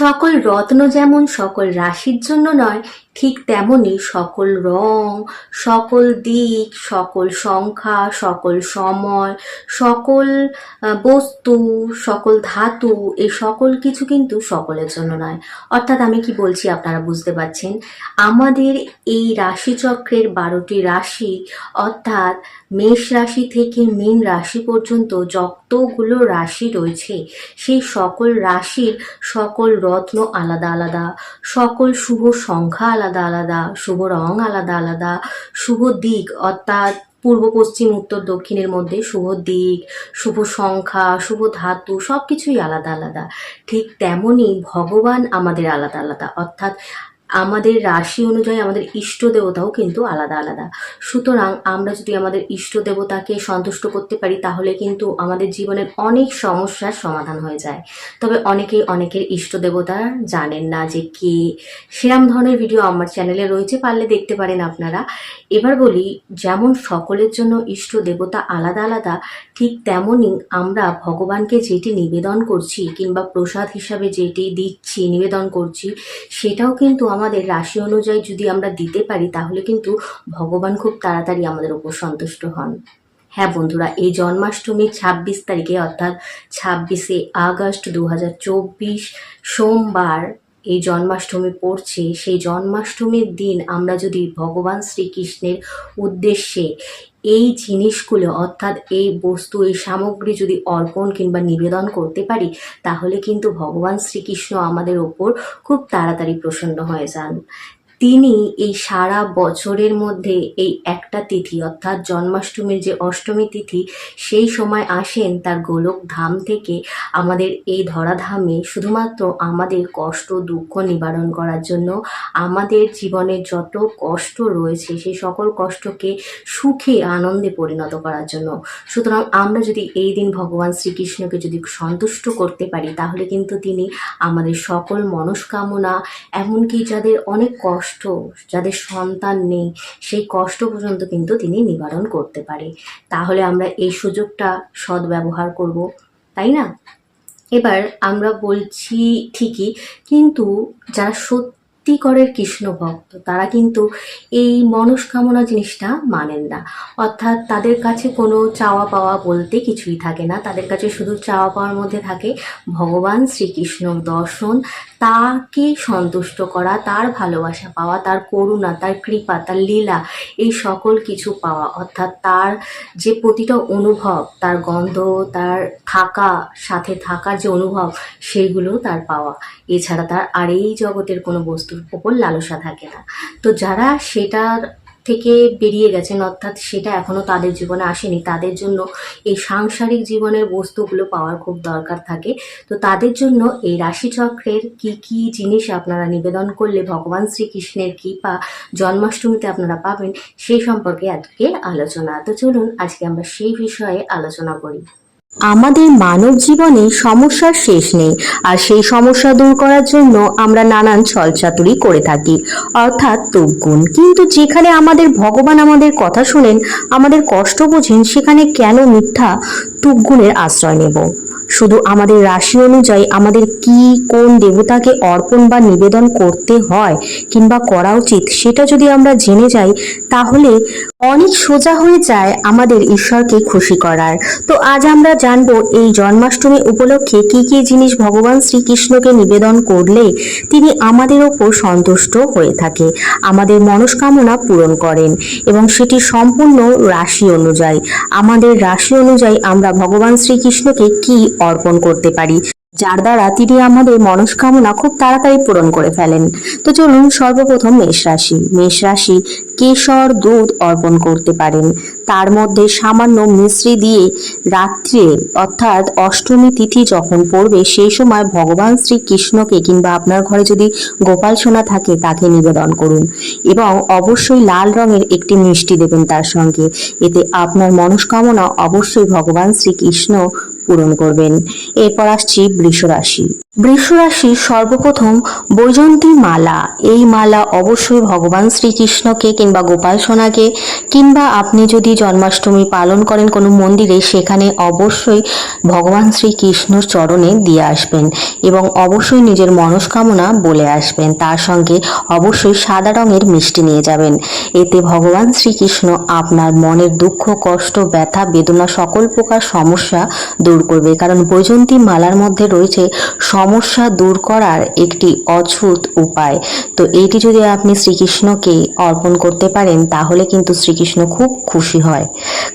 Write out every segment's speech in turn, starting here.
সকল রত্ন যেমন সকল রাশির জন্য নয় ঠিক তেমনি সকল রং, সকল দিক, সকল সংখ্যা, সকল সময়, সকল বস্তু, সকল ধাতু এই সকল কিছু কিন্তু সকলের জন্য নয়। অর্থাৎ আমি কি বলছি আপনারা বুঝতে পারছেন? আমাদের এই রাশিচক্রের বারোটি রাশি, অর্থাৎ মেষ রাশি থেকে মীন রাশি পর্যন্ত যতগুলো রাশি রয়েছে সেই সকল রাশির সকল রত্ন আলাদা আলাদা, সকল শুভ সংখ্যা আলাদা আলাদা আলাদা, শুভ রং আলাদা আলাদা, শুভ দিক অর্থাৎ পূর্ব, পশ্চিম, উত্তর, দক্ষিণের মধ্যে শুভ দিক, শুভ সংখ্যা, শুভ ধাতু সব কিছুই আলাদা আলাদা। ঠিক তেমনই ভগবান আমাদের আলাদা আলাদা। অর্থাৎ আমাদের রাশি অনুযায়ী আমাদের ইষ্ট দেবতাও কিন্তু আলাদা আলাদা। সুতরাং আমরা যদি আমাদের ইষ্ট দেবতাকে সন্তুষ্ট করতে পারি, তাহলে কিন্তু আমাদের জীবনের অনেক সমস্যার সমাধান হয়ে যায়। তবে অনেকেই অনেকের ইষ্ট দেবতা জানেন না যে কে। সেরম ধরনের ভিডিও আমার চ্যানেলে রয়েছে, পারলে দেখতে পারেন আপনারা। এবার বলি, যেমন সকলের জন্য ইষ্ট দেবতা আলাদা আলাদা, ঠিক তেমনই আমরা ভগবানকে যেটি নিবেদন করছি কিংবা প্রসাদ হিসাবে যেটি দিচ্ছি, নিবেদন করছি, সেটাও কিন্তু আমাদের রাশি অনুযায়ী যদি আমরা দিতে পারি, তাহলে কিন্তু ভগবান খুব তাড়াতাড়ি আমাদের উপর সন্তুষ্ট হন। হ্যাঁ বন্ধুরা, এই জন্মাষ্টমীর ছাব্বিশ তারিখে, অর্থাৎ ছাব্বিশে আগস্ট দু সোমবার এই জন্মাষ্টমী পড়ছে, সেই জন্মাষ্টমীর দিন আমরা যদি ভগবান শ্রীকৃষ্ণের উদ্দেশ্যে এই জিনিসগুলো, অর্থাৎ এই বস্তু, এই সামগ্রী যদি অর্পণ কিংবা নিবেদন করতে পারি, তাহলে কিন্তু ভগবান শ্রীকৃষ্ণ আমাদের ওপর খুব তাড়াতাড়ি প্রসন্ন হয়ে যান। তিনি এই সারা বছরের মধ্যে এই একটা তিথি, অর্থাৎ জন্মাষ্টমীর যে অষ্টমী তিথি, সেই সময় আসেন তার গোলক ধাম থেকে আমাদের এই ধরাধামে শুধুমাত্র আমাদের কষ্ট, দুঃখ নিবারণ করার জন্য আমাদের জীবনের যত কষ্ট রয়েছে, সেই সকল কষ্টকে সুখে, আনন্দে পরিণত করার জন্য। সুতরাং আমরা যদি এই দিন ভগবান শ্রীকৃষ্ণকে যদি সন্তুষ্ট করতে পারি, তাহলে কিন্তু তিনি আমাদের সকল মনস্কামনা, এমনকি যাদের অনেক কষ্ট যাদের সন্তান নেই, সেই কষ্ট পর্যন্ত কিন্তু তিনি নিবারণ করতে পারে। তাহলে আমরা এই সুযোগটা সদ্ব্যবহার করব, তাই না? এবার আমরা বলছি ঠিকই, কিন্তু যারা সত্যিকরের কৃষ্ণ ভক্ত, তারা কিন্তু এই মনস্কামনা জিনিসটা মানেন না। অর্থাৎ তাদের কাছে কোনো চাওয়া পাওয়া বলতে কিছুই থাকে না। তাদের কাছে শুধু চাওয়া পাওয়ার মধ্যে থাকে ভগবান শ্রীকৃষ্ণ দর্শন, তাকে সন্তুষ্ট করা, তার ভালোবাসা পাওয়া, তার করুণা, তার কৃপা, তার লীলা, এই সকল কিছু পাওয়া। অর্থাৎ তার যে প্রতিটা অনুভব, তার গন্ধ, তার থাকা, সাথে থাকার যে অনুভব, সেইগুলো তার পাওয়া। এছাড়া তার আর এই জগতের কোনো বস্তুর ওপর লালসা থাকে না। তো যারা সেটার থেকে বেরিয়ে গেছেন, অর্থাৎ সেটা এখনও তাদের জীবনে আসেনি, তাদের জন্য এই সাংসারিক জীবনের বস্তুগুলো পাওয়ার খুব দরকার থাকে। তো তাদের জন্য এই রাশিচক্রের কি কি জিনিস আপনারা নিবেদন করলে, ভগবান শ্রীকৃষ্ণের কৃপা জন্মাষ্টমীতে আপনারা পাবেন, সেই সম্পর্কে আজকে আলোচনা। তো চলুন, আজকে আমরা সেই বিষয়ে আলোচনা করি। আমাদের মানব জীবনে সমস্যার শেষ নেই, আর সেই সমস্যা দূর করার জন্য আমরা নানান ছলচাতুরি করে থাকি। অর্থাৎ তুগুণ কিন্তু যেখানে আমাদের ভগবান আমাদের কথা শুনেন, আমাদের কষ্ট বোঝেন, সেখানে কেন মিথ্যা তুগুণের আশ্রয় নেব? শুধু আমাদের রাশি অনুযায়ী আমাদের কি, কোন দেবতাকে অর্পণ বা নিবেদন করতে হয় কিংবা করা উচিত সেটা যদি আমরা জেনে যাই, তাহলে অনেক সোজা হয়ে যায় আমাদের ঈশ্বরকে খুশি করার। তো আজ আমরা জানব এই জন্মাষ্টমী উপলক্ষে কি কি জিনিস ভগবান শ্রীকৃষ্ণকে নিবেদন করলে তিনি আমাদের ওপর সন্তুষ্ট হয়ে থাকে, আমাদের মনস্কামনা পূরণ করেন এবং সেটি সম্পূর্ণ রাশি অনুযায়ী। আমাদের রাশি অনুযায়ী আমরা ভগবান শ্রীকৃষ্ণকে কি অর্পণ করতে পারি, যার দ্বারা তিনি আমাদের মনস্কামনা খুব তাড়াতাড়ি পূরণ করে ফেলেন। তো চলুন সর্বপ্রথম মেষ রাশি। মেষ রাশি কেশর দুধ অর্পণ করতে পারেন। তার মধ্যে সামান্য মিশ্রি দিয়ে রাত্রে, অর্থাৎ অষ্টমী তিথি যখন পড়বে, সেই সময় ভগবান শ্রীকৃষ্ণকে কিংবা আপনার ঘরে যদি গোপাল সোনা থাকে, তাকে নিবেদন করুন। এবং অবশ্যই লাল রঙের একটি মিষ্টি দেবেন তার সঙ্গে। এতে আপনার মনস্কামনা অবশ্যই ভগবান শ্রীকৃষ্ণ পূরণ করবেন। এরপর আসছি বৃষ রাশি বৃষ রাশির সর্বপ্রথম বৈজন্তী মালা। এই মালা অবশ্যই ভগবান শ্রীকৃষ্ণকে কিংবা গোপাল সোনাকে কিংবা আপনি যদি জন্মাষ্টমী পালন করেন কোনো মন্দিরে, সেখানে অবশ্যই ভগবান শ্রীকৃষ্ণর চরণে দিয়ে আসবেন এবং অবশ্যই নিজের মনস্কামনা বলে আসবেন। তার সঙ্গে অবশ্যই সাদা রঙের মিষ্টি নিয়ে যাবেন। এতে ভগবান শ্রীকৃষ্ণ আপনার মনের দুঃখ, কষ্ট, ব্যথা, বেদনা, সকল প্রকার সমস্যা দূর করবে। কারণ বৈজন্তী মালার মধ্যে রয়েছে সমস্যা দূর করার একটি অছুত উপায়। তো এটি যদি আপনি শ্রীকৃষ্ণকে অর্পণ করতে পারেন, তাহলে কিন্তু শ্রীকৃষ্ণ খুব খুশি হয়।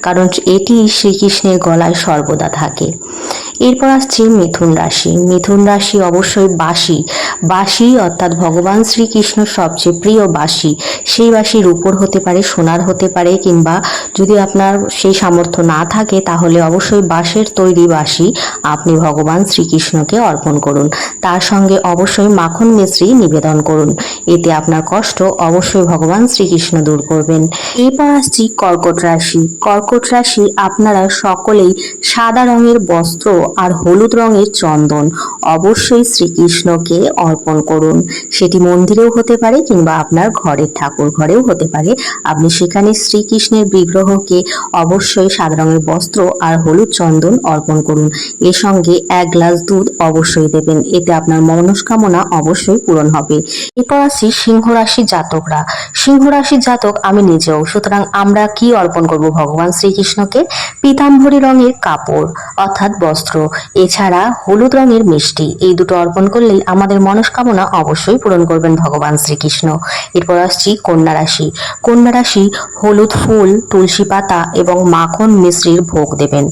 কারণ এটি শ্রীকৃষ্ণের গলায় সর্বদা থাকে। এরপর আসছে মিথুন রাশি। মিথুন রাশি অবশ্যই বাসি। বাসি অর্থাৎ ভগবান শ্রীকৃষ্ণ সবচেয়ে প্রিয় বাসি। সেই বাসির উপর হতে পারে, সোনার হতে পারে কিংবা যদি আপনার সেই সামর্থ্য না থাকে, তাহলে অবশ্যই বাঁশের তৈরি বাসি আপনি ভগবান শ্রীকৃষ্ণকে অর্পণ করুন। তার সঙ্গে অবশ্যই মাখন মিশ্রি নিবেদন করুন। এতে আপনার কষ্ট অবশ্যই ভগবান শ্রীকৃষ্ণ দূর করবেন। এরপর আসছি কর্কট রাশি। কর্কট রাশি আপনারা সকলেই সাদা রঙের বস্ত্র আর হলুদ রঙের চন্দন অবশ্যই শ্রীকৃষ্ণকে অর্পণ করুন। সেটি মন্দিরেও হতে পারে কিংবা আপনার ঘরের ঠাকুর ঘরেও হতে পারে। আপনি সেখানে শ্রীকৃষ্ণের বিগ্রহকে অবশ্যই সাদা রঙের বস্ত্র আর হলুদ চন্দন অর্পণ করুন। এর সঙ্গে এক গ্লাস দুধ অবশ্যই দেবেন। এতে আপনার মনস্কামনা অবশ্যই পূরণ হবে। এরপর আসি সিংহ রাশি জাতকরা। সিংহ রাশির জাতক, আমি নিজেও। সুতরাং আমরা কি অর্পণ করব ভগবান শ্রীকৃষ্ণকে? পীতাম্বরী রঙের কাপড়, অর্থাৎ বস্ত্র এছাড়া হলুদ রঙের মিষ্টি, এই দুটো অর্পণ করলেই আমাদের মনস্কামনা অবশ্যই পূরণ করবেন ভগবান শ্রীকৃষ্ণ। এরপর আসছি কন্যা রাশি। কন্যা রাশি হলুদ ফুল, তুলসী পাতা এবং মাখন মিশ্রির ভোগ দেবেন।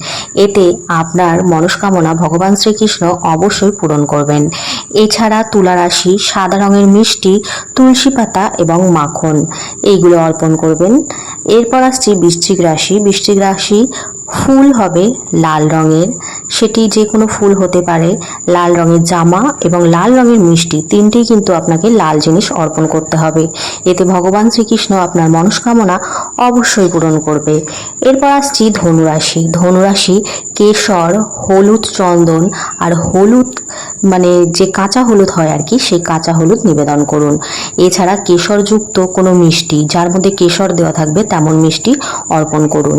এতে আপনার মনস্কামনা ভগবান শ্রীকৃষ্ণ অবশ্যই পূরণ করবেন। এছাড়া তুলা রাশি সাদা রঙের মিষ্টি, তুলসী পাতা এবং মাখন, এইগুলো অর্পণ করবেন। এরপর আসছি বৃশ্চিক রাশি। বৃশ্চিক রাশি ফুল হবে লাল রঙের। সেটি যে কোনো ফুল হতে পারে, লাল রঙের জামা এবং লাল রঙের মিষ্টি। তিনটেই কিন্তু আপনাকে লাল জিনিস অর্পণ করতে হবে। এতে ভগবান শ্রীকৃষ্ণ আপনার মনস্কামনা অবশ্যই পূরণ করবে। এরপর আসছি ধনুরাশি। ধনুরাশি, কেশর, হলুদ চন্দন আর হলুদ মানে যে কাঁচা হলুদ হয় আর কি, সেই কাঁচা হলুদ নিবেদন করুন। এছাড়া কেশরযুক্ত কোনো মিষ্টি, যার মধ্যে কেশর দেওয়া থাকবে তেমন মিষ্টি অর্পণ করুন।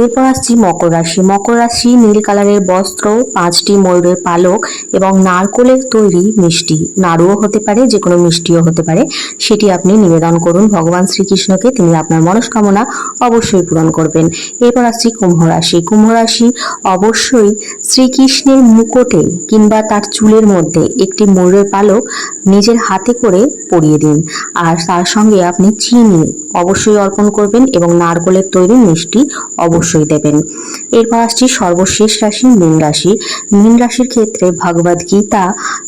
এরপর আসছি মকর রাশি। মকর রাশি নীল কালারের বস্ত্র, পাঁচটি ময়ূরের পালক এবং নারকোলের তৈরি মিষ্টি। নাড়ুও হতে পারে যে কোনো মিষ্টিও হতে পারে। সেটি আপনি নিবেদন করুন। ভগবান শ্রীকৃষ্ণকে তিনি আপনার মনস্কামনা অবশ্যই পূরণ করবেন। এরপর আসছি কুম্ভ রাশি। কুম্ভ রাশি অবশ্যই শ্রীকৃষ্ণের মুকুটে কিংবা তার চুলের মধ্যে একটি ময়ূরের পালক নিজের হাতে করে পরিয়ে দিন। আর তার সঙ্গে আপনি চিনি অবশ্যই অর্পণ করবেন এবং নারকোলের তৈরি মিষ্টি অবশ্যই দেবেন। এরপর আসছি সর্বশেষ রাশি মীন রাশি মীন রাশির ক্ষেত্রে ভগবদ গীতা,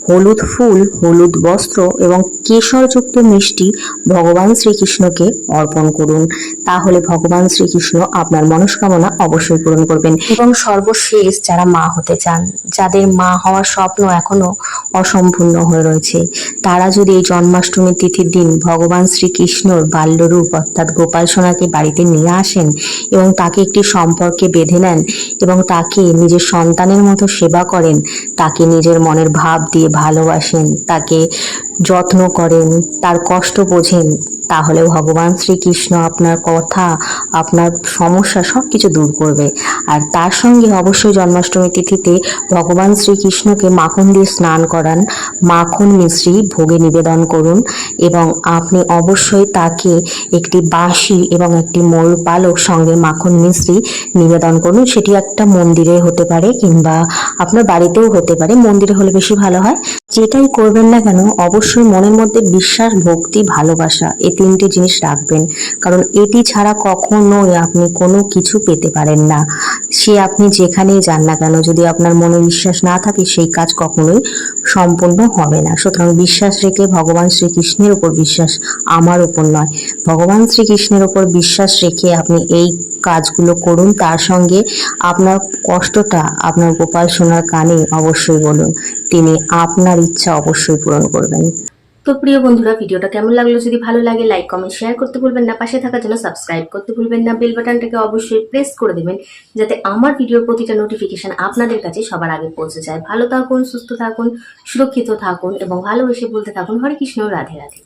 হলুদ ফুল, হলুদ বস্ত্র এবং কেশরযুক্ত মিষ্টি ভগবান শ্রীকৃষ্ণকে অর্পণ করুন। তাহলে ভগবান শ্রীকৃষ্ণ আপনার মনস্কামনা অবশ্যই পূরণ করবেন। এবং সর্বশেষ যারা মা হতে চান, যাদের মা হওয়ার স্বপ্ন এখনও অসম্পূর্ণ হয়ে রয়েছে, তারা যদি এই জন্মাষ্টমী তিথির দিন ভগবান শ্রীকৃষ্ণর বাল্যরূপ অর্থাৎ গোপাল সোনাকে বাড়িতে নিয়ে আসেন এবং তাকে একটি সম্পর্কে বেঁধে নেন এবং তাকে নিজের সন্তানের মতো সেবা করেন, তাকে নিজের মনের ভাব দিয়ে ভালোবাসেন, তাকে যত্ন করেন, তার কষ্ট বোঝেন। তাহলে ভগবান শ্রীকৃষ্ণ আপনার কথা, আপনার সমস্যা সব কিছু দূর করবে। আর তার সঙ্গে অবশ্যই জন্মাষ্টমী তিথিতে ভগবান শ্রীকৃষ্ণকে মাখন দিয়ে স্নান করান। মাখন মিশ্রি ভোগে নিবেদন করুন এবং আপনি অবশ্যই তাকে একটি বাঁশি এবং একটি ময়ূর পালক সঙ্গে মাখন মিশ্রি নিবেদন করুন। সেটি একটা মন্দিরে হতে পারে কিংবা আপনার বাড়িতেও হতে পারে। মন্দিরে হলে বেশি ভালো হয়। যেটাই করবেন না কেন, অবশ্যই মনের মধ্যে বিশ্বাস, ভক্তি, ভালোবাসা এই তিনটে জিনিস রাখবেন। কারণ এটি ছাড়া কখনোই আপনি কোনো কিছু পেতে পারেন না। সে আপনি যেখানেই যান না কেন, যদি আপনার মনে বিশ্বাস না থাকে, সেই কাজ কখনোই সম্পূর্ণ হবে না। সুতরাং বিশ্বাস রেখে ভগবান শ্রীকৃষ্ণের উপর বিশ্বাস আমার উপর নয়। ভগবান শ্রীকৃষ্ণের উপর বিশ্বাস রেখে আপনি এই কাজগুলো করুন। তার সঙ্গে আপনার কষ্টটা আপনার গোপাল সোনার কানে অবশ্যই বলুন। তিনি আপনার ইচ্ছা অবশ্যই পূরণ করবেন। তো প্রিয় বন্ধুরা, ভিডিওটা কেমন লাগল যদি ভালো লাগে লাইক কমেন্ট শেয়ার করতে ভুলবেন না। পাশে থাকার জন্য সাবস্ক্রাইব করতে ভুলবেন না। বেল বাটনটাকে অবশ্যই প্রেস করে দেবেন, যাতে আমার ভিডিওর প্রতিটা নোটিফিকেশান আপনাদের কাছে সবার আগে পৌঁছে যায়। ভালো থাকুন, সুস্থ থাকুন, সুরক্ষিত থাকুন এবং ভালোবেসে বলতে থাকুন, হরে কৃষ্ণ, রাধে রাধে।